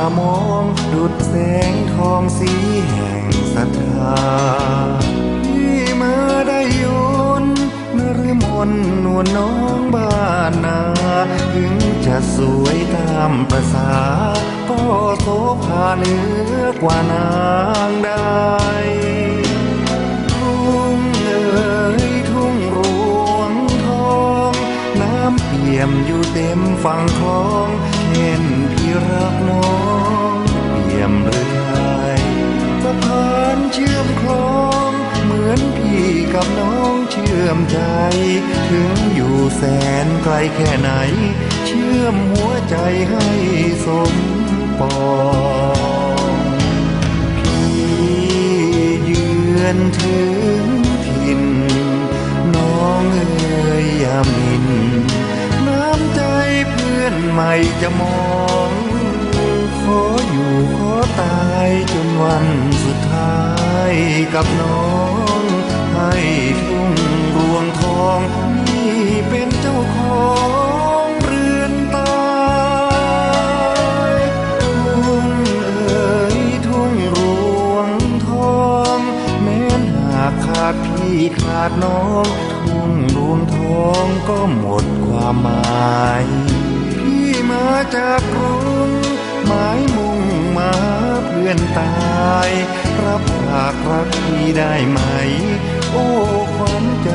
ามองดุดแสงทองสีแห่งศรัทธาที่มาได้ยนนรมนนวลน้องบ้านนา ถึงจะสวยตามประษา ก็โสภาเหนือกว่านางได้ทุ่งเอ๋ยทุ่งรวงทอง น้ำเปี่ยมอยู่เต็มฝั่งคลอง กับน้องเชื่อมใจ ถึงอยู่แสนไกลแค่ไหน เชื่อมหัวใจให้สมปองพี่เยือนถึงถิ่นน้องเอ๋ยอยามิน น้ำใจเพื่อนใหม่จะมองขออยู่ขอตายจนวันสุดท้ายกับน้อง ทุ่งรวงทองนี่เป็นเจ้าของเรือนตายทุ่งเอ๋ยทุ่งรวงทอง แม้นหากขาดพี่ขาดน้องทุ่งรวงทองก็หมดความหมาย พี่มาจากกรุงหมายมุ่งมาเพื่อนตาย รับฝากรักพี่ได้ไหม โอ้ขวัญใจ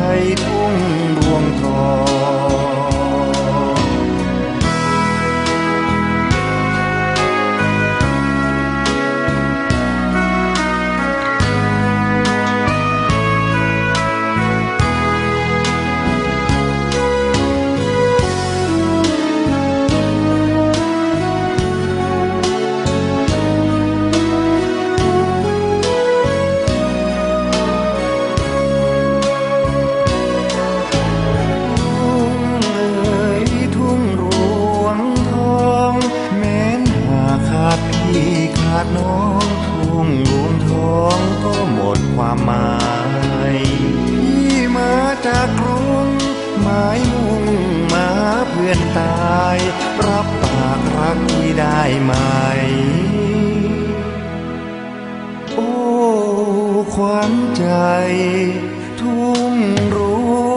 ความหมายที่มาจากกรุงหมายมุ่งมาเพื่อนตาย รับปากรักที่ได้ไหม โอ้ ความใจ ทุ่มรว